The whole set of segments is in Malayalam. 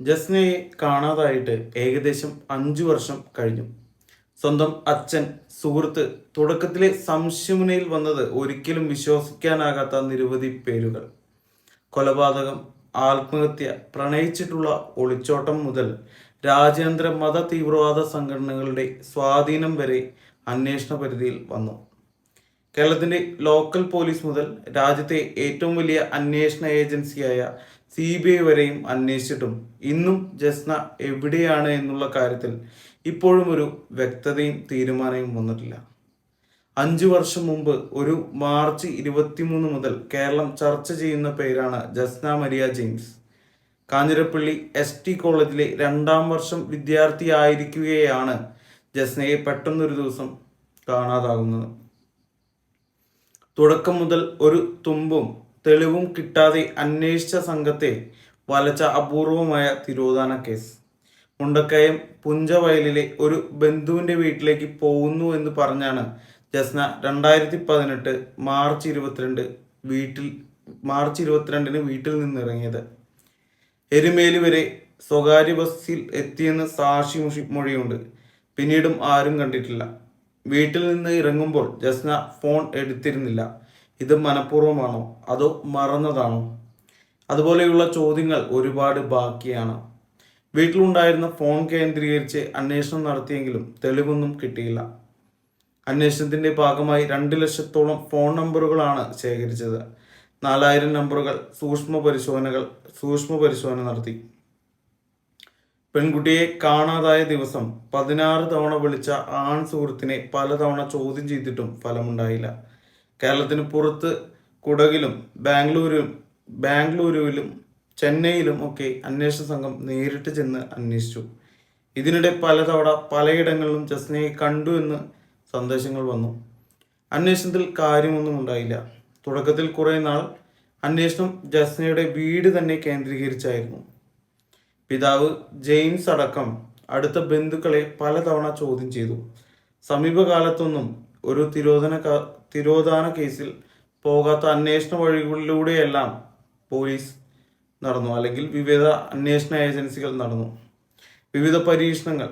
ജസ്നയെ കാണാതായിട്ട് ഏകദേശം അഞ്ചു വർഷം കഴിഞ്ഞു. സ്വന്തം അച്ഛൻ സുഹൃത്ത് തുടക്കത്തിലെ സംശയമുനയിൽ വന്നത് ഒരിക്കലും വിശ്വസിക്കാനാകാത്ത നിരവധി പേരുകൾ. കൊലപാതകം ആത്മഹത്യ പ്രണയിച്ചിട്ടുള്ള ഒളിച്ചോട്ടം മുതൽ രാജ്യാന്തര മത തീവ്രവാദ സംഘടനകളുടെ സ്വാധീനം വരെ അന്വേഷണ പരിധിയിൽ വന്നു. കേരളത്തിന്റെ ലോക്കൽ പോലീസ് മുതൽ രാജ്യത്തെ ഏറ്റവും വലിയ അന്വേഷണ ഏജൻസിയായ സി ബി ഐ വരെയും അന്വേഷിച്ചിട്ടും ഇന്നും ജസ്ന എവിടെയാണ് എന്നുള്ള കാര്യത്തിൽ ഇപ്പോഴും ഒരു വ്യക്തതയും തീരുമാനവും വന്നിട്ടില്ല. അഞ്ചു വർഷം മുമ്പ് ഒരു മാർച്ച് ഇരുപത്തിമൂന്ന് മുതൽ കേരളം ചർച്ച ചെയ്യുന്ന പേരാണ് Jesna Maria James. Kanjirappally S T കോളേജിലെ രണ്ടാം വർഷം വിദ്യാർത്ഥിയായിരിക്കുകയാണ് ജസ്നയെ പെട്ടെന്നൊരു ദിവസം കാണാതാകുന്നത്. തുടക്കം മുതൽ ഒരു തുമ്പും തെളിവും കിട്ടാതെ അന്വേഷിച്ച സംഘത്തെ വലച്ച അപൂർവമായ തിരോധാന കേസ്. മുണ്ടക്കയം പുഞ്ചവയലിലെ ഒരു ബന്ധുവിന്റെ വീട്ടിലേക്ക് പോകുന്നു എന്ന് പറഞ്ഞാണ് ജസ്ന രണ്ടായിരത്തി പതിനെട്ട് മാർച്ച് ഇരുപത്തിരണ്ട് വീട്ടിൽ മാർച്ച് ഇരുപത്തിരണ്ടിന് വീട്ടിൽ നിന്നിറങ്ങിയത്. എരുമേലി വരെ സ്വകാര്യ ബസ്സിൽ എത്തിയെന്ന് സാക്ഷി മൊഴിയുണ്ട്. പിന്നീടും ആരും കണ്ടിട്ടില്ല. വീട്ടിൽ നിന്ന് ഇറങ്ങുമ്പോൾ ജസ്ന ഫോൺ എടുത്തിരുന്നില്ല. ഇത് മനഃപൂർവമാണോ? അതോ മറന്നതാണോ? അതുപോലെയുള്ള ചോദ്യങ്ങൾ ഒരുപാട് ബാക്കിയാണ്. വീട്ടിലുണ്ടായിരുന്ന ഫോൺ കേന്ദ്രീകരിച്ച് അന്വേഷണം നടത്തിയെങ്കിലും തെളിവൊന്നും കിട്ടിയില്ല. അന്വേഷണത്തിന്റെ ഭാഗമായി രണ്ട് ലക്ഷത്തോളം ഫോൺ നമ്പറുകളാണ് ശേഖരിച്ചത്. നാലായിരം നമ്പറുകൾ സൂക്ഷ്മ പരിശോധനകൾ സൂക്ഷ്മ പരിശോധന നടത്തി. പെൺകുട്ടിയെ കാണാതായ ദിവസം പതിനാറ് തവണ വിളിച്ച ആൺ സുഹൃത്തിനെ പലതവണ ചോദ്യം ചെയ്തിട്ടും ഫലമുണ്ടായില്ല. കേരളത്തിന് പുറത്ത് കുടകിലും ബാംഗ്ലൂരും ബാംഗ്ലൂരുവിലും ചെന്നൈയിലും ഒക്കെ അന്വേഷണ സംഘം നേരിട്ട് ചെന്ന് അന്വേഷിച്ചു. ഇതിനിടെ പലതവണ പലയിടങ്ങളിലും ജസ്നയെ കണ്ടു എന്ന് സന്ദേശങ്ങൾ വന്നു. അന്വേഷണത്തിൽ കാര്യമൊന്നും ഉണ്ടായില്ല. തുടക്കത്തിൽ കുറേ നാൾ അന്വേഷണം ജസ്നയുടെ വീട് തന്നെ കേന്ദ്രീകരിച്ചായിരുന്നു. പിതാവ് ജെയിംസ് അടക്കം അടുത്ത ബന്ധുക്കളെ പലതവണ ചോദ്യം ചെയ്തു. സമീപകാലത്തൊന്നും ഒരു തിരോധന തിരോധാന കേസിൽ പോകാത്ത അന്വേഷണ വഴികളിലൂടെയെല്ലാം പോലീസ് നടന്നു. അല്ലെങ്കിൽ വിവിധ അന്വേഷണ ഏജൻസികൾ നടന്നു. വിവിധ പരീക്ഷണങ്ങൾ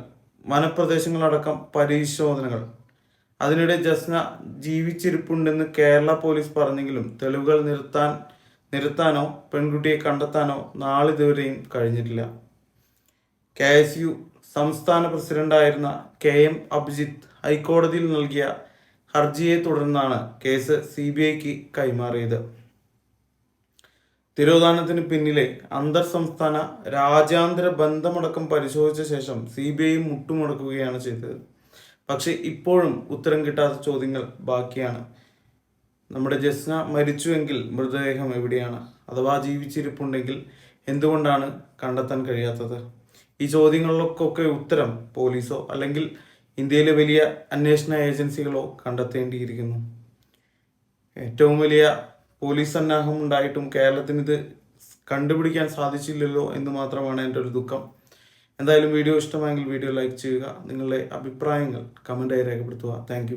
വനപ്രദേശങ്ങളടക്കം പരിശോധനകൾ. അതിനിടെ ജസ്ന ജീവിച്ചിരിപ്പുണ്ടെന്ന് കേരള പോലീസ് പറഞ്ഞെങ്കിലും തെളിവുകൾ നിർത്താൻ നിരത്താനോ പെൺകുട്ടിയെ കണ്ടെത്താനോ നാളിതുവരെയും കഴിഞ്ഞിട്ടില്ല. കെ എസ് യു സംസ്ഥാന പ്രസിഡന്റായിരുന്ന കെ എം അഭിജിത്ത് ഹൈക്കോടതിയിൽ നൽകിയ ഹർജിയെ തുടർന്നാണ് കേസ് സി ബി ഐക്ക് കൈമാറിയത്. തിരോധാനത്തിന് പിന്നിലെ അന്തർ സംസ്ഥാന രാജ്യാന്തര ബന്ധമടക്കം പരിശോധിച്ച ശേഷം സി ബി ഐ മുട്ടുമുടക്കുകയാണ് ചെയ്തത്. പക്ഷെ ഇപ്പോഴും ഉത്തരം കിട്ടാത്ത ചോദ്യങ്ങൾ ബാക്കിയാണ്. നമ്മുടെ ജസ്ന മരിച്ചുവെങ്കിൽ മൃതദേഹം എവിടെയാണ്? അഥവാ ജീവിച്ചിരിപ്പുണ്ടെങ്കിൽ എന്തുകൊണ്ടാണ് കണ്ടെത്താൻ കഴിയാത്തത്? ഈ ചോദ്യങ്ങളിലൊക്കെ ഉത്തരം പോലീസോ അല്ലെങ്കിൽ ഇന്ത്യയിലെ വലിയ അന്വേഷണ ഏജൻസികളോ കണ്ടെത്തേണ്ടിയിരിക്കുന്നു. ഏറ്റവും വലിയ പോലീസ് സന്നാഹം ഉണ്ടായിട്ടും കേരളത്തിന് ഇത് കണ്ടുപിടിക്കാൻ സാധിച്ചില്ലല്ലോ എന്ന് മാത്രമാണ് എന്റെ ഒരു ദുഃഖം. എന്തായാലും വീഡിയോ ഇഷ്ടമായെങ്കിൽ വീഡിയോ ലൈക്ക് ചെയ്യുക നിങ്ങളുടെ അഭിപ്രായങ്ങൾ കമന്റായി രേഖപ്പെടുത്തുക. താങ്ക്